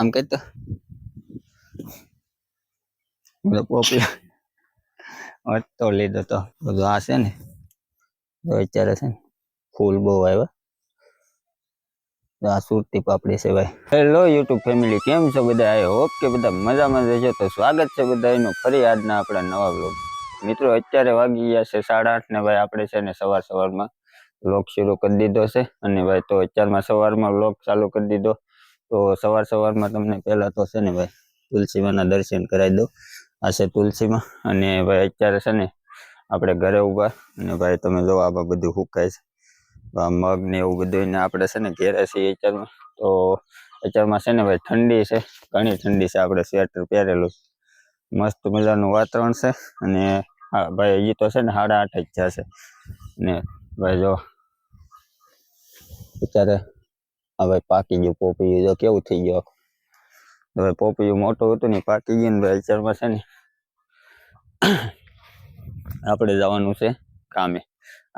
આમ કહેતો બધો પોપી તો લીધો તો. બધું આ છે ને. અત્યારે છે ને ફૂલ બહુ આવ્યા. આ સુરતી પાપડી છે ભાઈ. હેલો યુટ્યુબ ફેમિલી કેમ છો બધા? આઈ હોપ કે બધા મજામાં રહેજો તો સ્વાગત છે બધા એનું ફરી આજના આપણા નવા બ્લોગ મિત્રો, અત્યારે વાગી ગયા છે સાડા આઠ ને ભાઈ આપણે છે ને સવાર સવારમાં બ્લોગ શરૂ કરી દીધો છે. અને ભાઈ તો અત્યારમાં સવારમાં બ્લોગ ચાલુ કરી દીધો. તો સવાર સવારમાં તમને પહેલાં તો છે ને ભાઈ, તુલસીમાંના દર્શન કરાવી દો આ છે તુલસીમાં. અને ભાઈ અત્યારે છે ને આપણે ઘરે ઊભા. અને ભાઈ તમે જો આમાં બધું હુકાય છે. મગ ને એવું બધું ને આપણે છે ને ઘેરે છીએ અત્યારમાં. તો અત્યારમાં છે ને ભાઈ ઠંડી છે. ઘણી ઠંડી છે. આપણે સ્વેટર પહેરેલું મસ્ત મજાનું વાતાવરણ છે. અને હા, ભાઈ હજી તો છે ને સાડા આઠ જ જશે ને ભાઈ જો અત્યારે હા ભાઈ પાકી ગયું પોપૈયું જો કેવું થઈ ગયું આખું. તો ભાઈ પોપૈયું મોટું હતું ને પાકી ગયું ને ભાઈ અત્યારમાં છે ને, આપણે જવાનું છે કામે.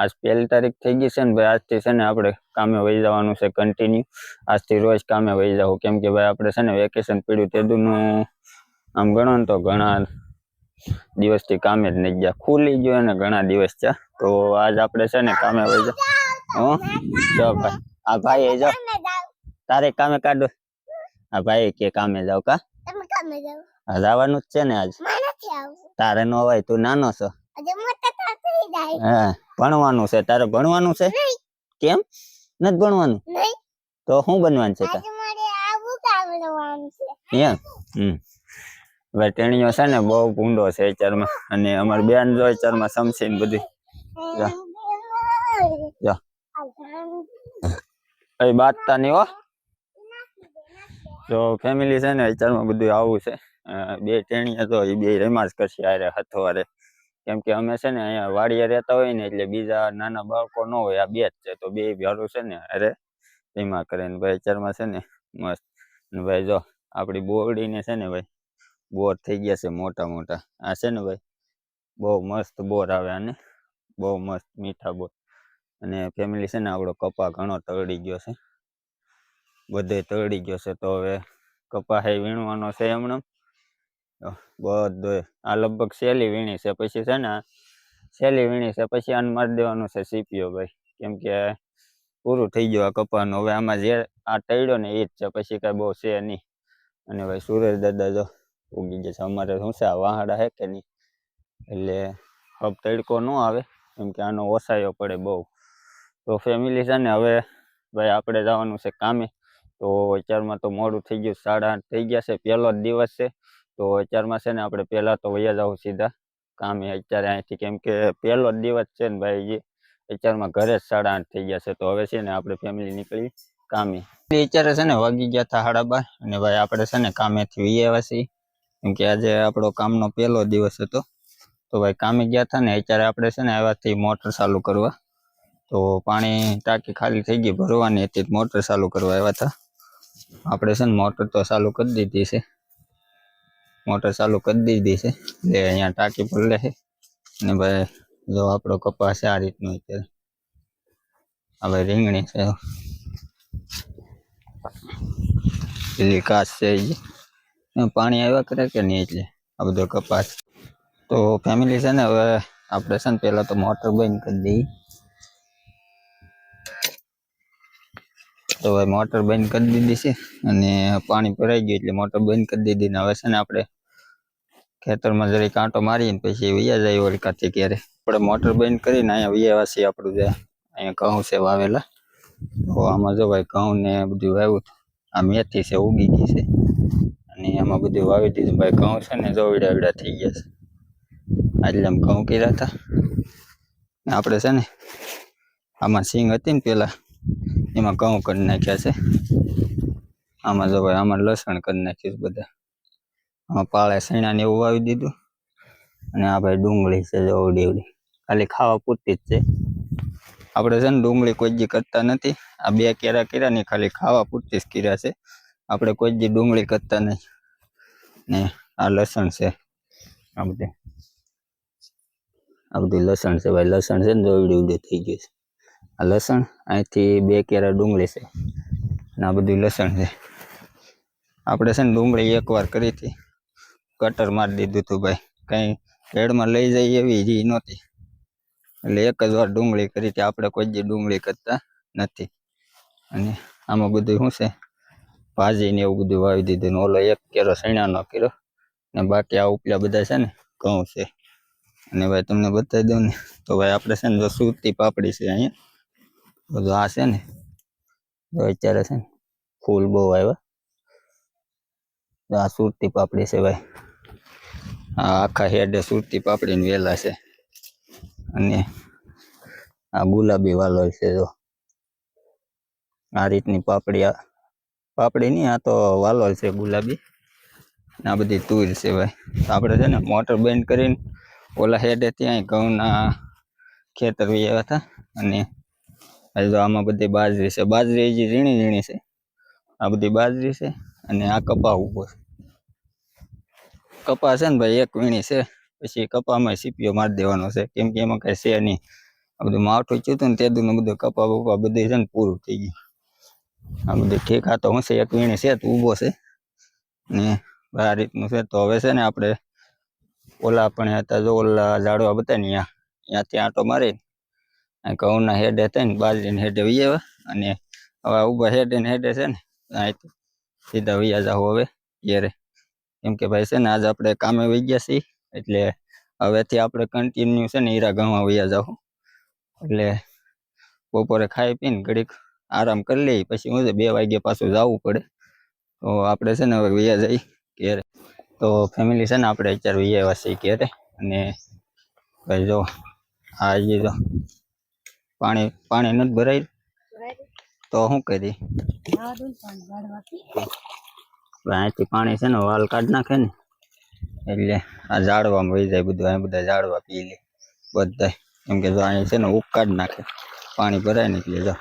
આજ પહેલી તારીખ થઈ ગઈ છે ને ભાઈ, આજથી છે ને આપણે કામે વહી જવાનું છે કન્ટિન્યુ આજથી રોજ કામે વહી જવું કેમ કે ભાઈ, આપણે છે ને વેકેશન પડ્યું તેદુનું આમ ગણો ને તો ઘણા દિવસથી કામે જ નહીં ગયા. ખુલી ગયો ને ઘણા દિવસ થયા. તો આજ આપણે છે ને કામે વહી જાવ હો? જો ભાઈ, આ ભાઈ એ જો તારે કામે કાઢો. આ ભાઈ કે કામે જાવ કા? તમે કામે જાવ. જવાનું જ છે ને આજ. નથી તારે નો હોય તું નાનો છો. આજે મોટા તો થઈ જાય. હા ભણવાનું છે. તારે ભણવાનું છે? કેમ? નથી ભણવાનું? નહીં. તો શું બનવાનું છે તારે મારે આવું કાવડવાનું છે. એમ? હમ. હવે ટેણીઓ છે ને બહુ ભૂંડો છે ચરમાં અને અમારી બેન જો ચરમાં સમસી ને બધું. જો. બાતતા નહીં હો. તો ફેમિલી છે ને વિચારમાં બધું આવું છે. બે ટેણીયા તો એ બે રમાજ કરશે આરે હથવારે. કેમ કે અમે છે ને અહીંયા વાડીએ રહેતા હોય ને એટલે બીજા નાના બાળકો ન હોય, આ બે જ છે. તો બે ભેળું છે ને અરે એમાં કરે ને ભાઈ ચારમાં છે ને મસ્ત. ને ભાઈ જો આપણી બોરડીને છે ને ભાઈ બોર થઈ ગયા છે મોટા મોટા. આ છે ને ભાઈ બહુ મસ્ત બોર આવે આને. બહુ મસ્ત મીઠા બોર. અને ફેમિલી છે ને આપણો કપા ઘણો તળી ગયો છે. બધે તળી ગયો છે તો હવે કપાસ હે વીણવાનો છે હમણાં બધો, આ લગભગ સહેલી વીણી છે. પછી છે ને આ સહેલી વીણી છે, પછી આને મારી દેવાનું છે સીપીઓ ભાઈ. કેમ કે પૂરું થઈ ગયું આ કપાસનું. હવે આમાં જે આ તળ્યો ને એ જ છે. પછી કાંઈ બહુ છે નહીં. અને ભાઈ સુરેશ દાદા જો ઉગી છે. અમારે શું છે, આ વાહડા હે કે નહીં? એટલે હબ તડકો ન આવે. કેમ કે આનો ઓસાયો પડે બહુ. તો ફેમિલી છે ને હવે ભાઈ આપણે જવાનું છે કામે. તો અત્યારમાં તો મોડું થઈ ગયું સાડા આઠ થઈ ગયા છે, પહેલો જ દિવસ છે. તો અત્યારમાં છે ને આપણે પહેલાં તો વયા જવું સીધા કામે અત્યારે અહીંથી કેમ કે પહેલો જ દિવસ છે ને ભાઈજી, અત્યારમાં ઘરે જ સાડા આઠ થઈ ગયા છે. તો હવે છે ને આપણે ફેમિલી નીકળી કામે. અત્યારે છે ને વાગી ગયા હતા સાડા બાર અને ભાઈ આપણે છે ને કામેથી વી આવ્યા છીએ. કેમ કે આજે આપણો કામનો પહેલો દિવસ હતો. તો ભાઈ કામે ગયા હતા ને અત્યારે આપણે છે ને આવ્યાથી મોટર ચાલુ કરવા. તો પાણી ટાંકી ખાલી થઈ ગઈ ભરવાની હતી મોટર ચાલુ કરવા આવ્યા હતા. આપણે છે ને મોટર તો ચાલુ કરી દીધી છે. મોટર ચાલુ કરી દીધી છે. એટલે અહીંયા ટાંકી ભરલે છે. ને ભાઈ, જો આપણો કપાસ છે આ રીતનો અત્યારે. આ ભાઈ રીંગણી છે. પેલી કાચ છે ઈ. એમાં પાણી આવ્યા કરે કે નહીં એટલે? આ બધો કપાસ. તો ફેમિલી છે ને, હવે આપણે છે ને પહેલાં તો મોટર બંધ કરી દઈએ. તો હવે મોટર બંધ કરી દીધી છે અને પાણી ભરાઈ ગયું એટલે મોટર બંધ કરી દીધી ને હવે છે ને આપણે ખેતરમાં જરી કાંટો મારીને પછી વૈયા જાય ઓલી ક્યારે આપણે મોટર બંધ કરીને અહીંયા વૈયા છીએ આપણું જે અહીંયા ઘઉં છે વાવેલા, તો આમાં જો ભાઈ ઘઉં ને બધું વાવ્યું. આ મેથી છે, ઉગી ગઈ છે અને આમાં બધું વાવી દીધું. ભાઈ ઘઉં છે ને જો વીડા થઈ ગયા છે. એટલે આમ ઘઉં કર્યા હતા. આપણે છે ને, આમાં સિંગ હતી ને પેલા એમાં ઘઉં કરી નાખ્યા છે. આમાં જો ભાઈ, આમાં લસણ કરી નાખ્યું બધા. આમાં પાળે સૈણા ને એવું વાવી દીધું. અને આ ભાઈ ડુંગળી છે જો અવડી ખાલી ખાવા પૂરતી જ છે. આપણે છે ને ડુંગળી કોઈ જી કરતા નથી. આ બે કેરા કર્યા ને ખાલી ખાવા પૂરતી જ કર્યા છે. આપણે કોઈ જી ડુંગળી કરતા નહીં ને આ લસણ છે. આ બધે. આ બધું લસણ છે ભાઈ. લસણ છે ને જો અવડી અવડી થઈ ગયું છે. આ લસણ અહીંથી બે કેરા ડુંગળી છે અને આ બધું લસણ છે. આપણે છે ને ડુંગળી એકવાર કરી હતી. કટર મારી દીધું હતું ભાઈ. કંઈ પેડમાં લઈ જઈએ એવી જી નહોતી. એટલે એક જ વાર ડુંગળી કરી હતી. આપણે કોઈ દી ડુંગળી કરતા નથી. અને આમાં બધું શું છે? ભાજી ને એવું બધું વાવી દીધું. ઓલો એક કેરો સૈણાનો કેરો. ને બાકી આ ઉપલા બધા છે ને ઘઉં છે. અને ભાઈ તમને બતાવી દઉં ને. તો ભાઈ આપણે છે ને જો સુરતી પાપડી છે અહીંયા. બધું આ છે ને તો અત્યારે છે ને ફૂલ બહુ આવ્યા. આ સુરતી પાપડી છે ભાઈ. આ આખા હેડે સુરતી પાપડીને વેલા છે. અને આ ગુલાબી વાલો છે જો. આ રીતની પાપડી, આ પાપડી નહીં, આ તો વાલો છે ગુલાબી. આ બધી તુર છે ભાઈ. આપણે છે ને મોટર બેન્ડ કરીને ઓલા હેડે ત્યાં ઘઉંના ખેતર આવ્યા હતા. અને હવે જો આમાં બધી બાજરી છે. બાજરી હજી ઝીણી ઝીણી છે. આ બધી બાજરી છે અને આ કપા ઊભો છે. કપા છે ને ભાઈ, એક વીણી છે. પછી કપામાં સીપીઓ મારી દેવાનો છે. કેમ કે એમાં કઈ છે નહીં. આ બધું માવઠું થયું હતું ને તે દુનું બધું કપા બપા બધું છે ને પૂરું થઈ ગયું. આ બધું ઠીક, આ તો હું છે, એક વીણી છે, તો ઊભો છે. ને આ રીતનું છે. તો હવે છે ને આપણે ઓલા પણ હતા, જો ઓલા ઝાડવા બતાવે ને ત્યાં ત્યાંથી આંટો મારી આ ઘઉંના હેડે હતા ને, બાજરીના હેડે આવ્યા અને હવે ઊભા હેડે ને હેડે છે ને અહીંથી સીધા વૈયા જાવ હવે ઘેરે. કેમ કે ભાઈ છે ને, આજ આપણે કામે વહી ગયા છીએ, એટલે હવેથી આપણે કન્ટિન્યુ છે ને, હીરા ગામમાં વૈયા જાવ એટલે બપોરે ખાઈ પીને ઘડીક આરામ કરી લઈએ, પછી હું બે વાગે પાછું જવું પડે. તો આપણે છે ને હવે વૈયા જઈ ઘેરે. તો ફેમિલી છે ને, આપણે અત્યારે વૈયા આવ્યા છીએ ઘેરે. અને ભાઈ જો હજી જો. પાણી પાણી નથી ભરાય તો શું કરી અહીંથી પાણી છે ને વાલ કાઢી નાખે ને એટલે આ ઝાડવામાં વહી જાય બધું અહીં બધા ઝાડવા પી લે બધા કેમ કે જો અહીં છે ને ઉક કાઢ નાખે પાણી ભરાય ને એટલે જો.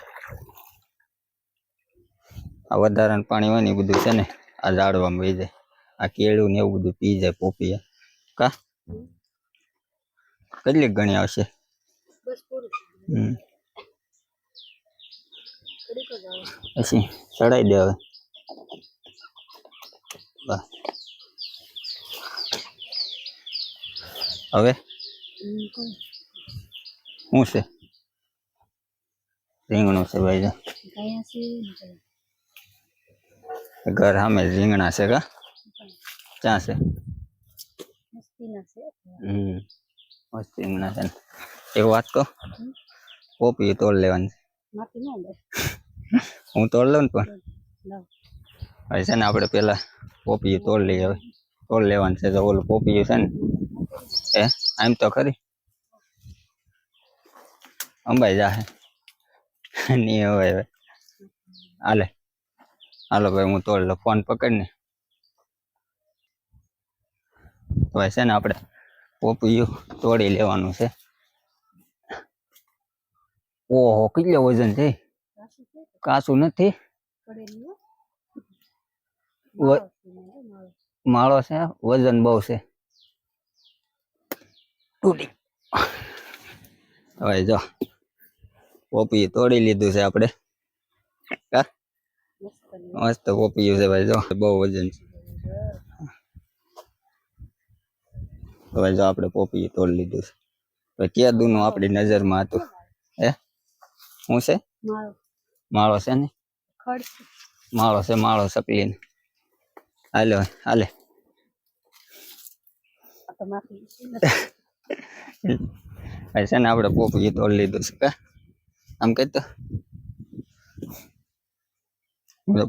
આ વધારાનું પાણી હોય ને એ બધું છે ને આ ઝાડવામાં વહી જાય. આ કેળું ને એવું બધું પી જાય પોપી કા? કેટલીક ગણી આવશે? હમ. પછી ચડાવી દે હવે. હવે? શું છે? રીંગણું છે ભાઈ ઘર સામે રીંગણા છે કા? ક્યાં છે? હમ. મસ્ત રીંગણા છે ને. એક વાત કહો? પોપી તોડ લેવાની. હું તોડ લઉં ને પણ. હવે છે ને આપણે પેલા પોપી તોડ લઈએ હવે. તોડ લેવાનું છે તો ઓલું પોપી છે ને. એ આમ તો ખરી. અંબાઈ જાહે. નહીં હવે હવે. હાલે. હાલો ભાઈ હું તોડ લઉં. ફોન પકડ ને. તો હવે છે ને આપણે પોપિયું તોડી લેવાનું છે. ઓહો કેટલો વજન છે? કાચું નથી. માળો છે વજન બહુ છે. તૂટી. હવે જો પોપી તોડી લીધું છે આપણે. કા? મસ્ત પોપિયું છે ભાઈ જો બહુ વજન છે. હવે જો આપણે પોપી તોડી લીધું છે. તો ક્યાં દૂનું આપણી નજરમાં હતું? હે? શું છે? માળો છે ને? માળો છે માળો સપલીને હાલો હાલે. છે ને આપણે ગીત તોડી લીધું છે કા? આમ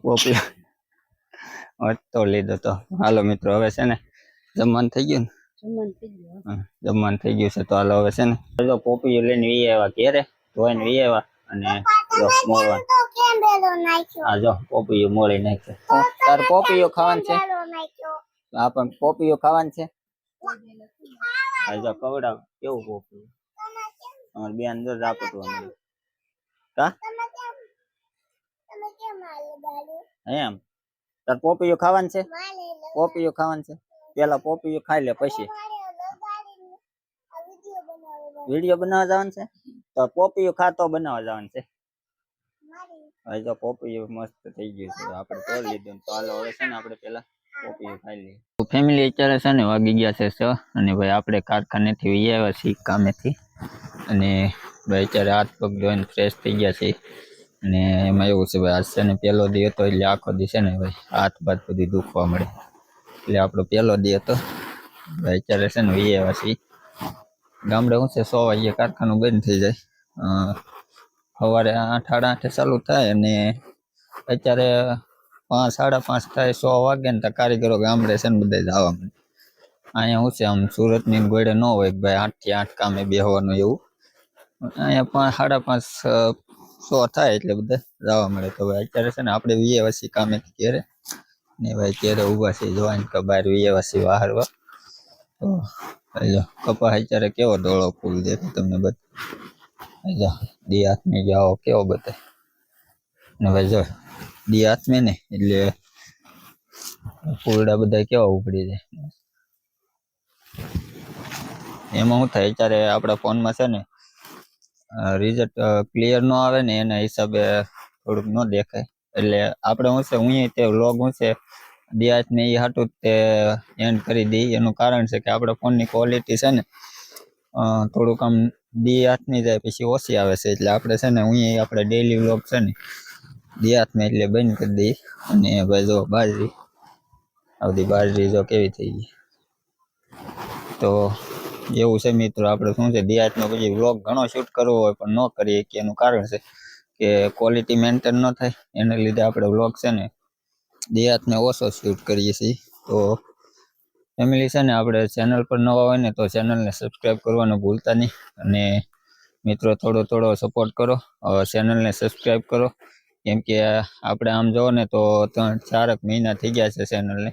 પોપી તોડ લીધો તો. હાલો મિત્રો હવે છે ને જમવાનું થઈ ગયું ને? જમવાનું થઈ ગયું છે તો હાલો હવે છે ને. પોપીઓ લઈને વી આવ્યા ઘેરે ધોઈને વી આવ્યા અને જો મોળવા. નાખ્યો? જો પોપીઓ મોળી નાખશે તાર પોપીઓ ખાવાનું છે? પણ પોપીઓ ખાવાનું છે? આ જો કવડાવ કેવું પોપીઓ? અમારે બે અંદર કા માલે બાલુ એમ. તાર પોપીઓ ખાવાનું છે? પોપીઓ ખાવાનું છે? પેલા પોપીઓ ખાઈ લે પછી. વિડિયો બનાવવા જવાનું છે? તો પોપીઓ ખાતો બનાવવા જવાનું છે. આજે તો પોપૈયું મસ્ત થઈ ગયું છે. આપણે તો લીધું તો હાલ, હવે છે ને આપણે પેલા પોપૈયું ખાઈ લઈએ. ફેમિલી અત્યારે છે ને વાગી ગયા છે છ અને ભાઈ આપણે કારખાનેથી વહી આવ્યા છીએ કામેથી. અને ભાઈ અત્યારે હાથ પગ ધોઈને ફ્રેશ થઈ ગયા છે અને એમાં એવું છે ભાઈ, આજ છે ને પહેલો દી હતો એટલે આખો દી છે ને ભાઈ હાથ બાદ બધી દુખવા મળે. એટલે આપણો પહેલો દી હતો. ભાઈ અત્યારે છે ને વહી આવ્યા છીએ. ગામડે શું છે, સો વાગ્યે કારખાનું બંધ થઈ જાય. સવારે આઠ, સાડા આઠે ચાલુ થાય અને અત્યારે પાંચ, સાડા પાંચ થાય સો વાગે ને તો કારીગરો ગામડે છે ને બધા જવા મળે. અહીંયા શું છે, આમ સુરતની ગોળે ન હોય ભાઈ આઠથી આઠ કામે બેહવાનું એવું. અહીંયા પાંચ, સાડા પાંચ સો થાય એટલે બધા જવા મળે. તો ભાઈ અત્યારે છે ને આપણે વીએ વસી કામે ઘેરે. ને ભાઈ ક્યારે ઊભા છે જોવાની કે બહાર વીએ વસી વાહરવા. તો કપા અત્યારે કેવો ડોળો ફૂલ દેખે તમને બધા જો દી હાથમી જાઓ કેવો બતાય? ભાઈ જો દી હાથમી ને, એટલે ફૂલડા બધા કેવા ઉપડી જાય? એમાં શું થાય, અત્યારે આપણા ફોનમાં છે ને રિઝલ્ટ ક્લિયર ન આવે ને, એના હિસાબે થોડુંક ન દેખાય. એટલે આપણે શું છે, હું તે વ્લોગ શું છે ને એ હાટું તે એન્ડ કરી દઈ. એનું કારણ છે કે આપણા ફોનની ક્વોલિટી છે ને થોડુંક આમ દી હાથની જાય પછી ઓછી આવે છે. એટલે આપણે છે ને હું આપણે ડેઈલી વ્લોગ છે ને દી હાથમાં એટલે બંધ કરી દઈએ. અને ભાઈ જો બાજરી આ બધી બાજરી જો કેવી થઈ ગઈ. તો એવું છે મિત્રો, આપણે શું છે, દિયાતનો પછી વ્લોગ ઘણો શૂટ કરવો હોય પણ ન કરીએ કે એનું કારણ છે કે ક્વોલિટી મેન્ટેન ન થાય. એના લીધે આપણે વ્લોગ છે ને, દિયાતને ઓછો શૂટ કરીએ છીએ. તો ફેમિલી છે ને, આપણે ચેનલ પર નવા હોય ને, તો ચેનલને સબસ્ક્રાઈબ કરવાનું ભૂલતા નહીં. અને મિત્રો, થોડો થોડો સપોર્ટ કરો. ચેનલને સબસ્ક્રાઈબ કરો. કેમ કે આપણે આમ જોવો ને, તો ત્રણ, ચારક મહિના થઈ ગયા છે ચેનલને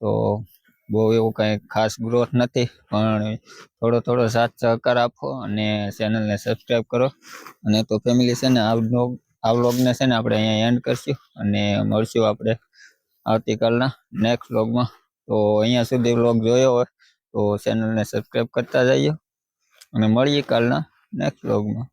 તો બહુ એવું કંઈ ખાસ ગ્રોથ નથી, પણ થોડો થોડો સાથ સહકાર આપો અને ચેનલને સબસ્ક્રાઈબ કરો. અને તો ફેમિલી છે ને, આ બ્લોગ આ વ્લોગને છે ને, આપણે અહીંયા એન્ડ કરશું. અને મળશું આપણે આવતીકાલના નેક્સ્ટ વ્લોગમાં તો અહીંયા સુધી વ્લોગ જોયો હોય તો ચેનલને સબસ્ક્રાઈબ કરતા જઈએ અને મળીએ કાલના નેક્સ્ટ વ્લોગમાં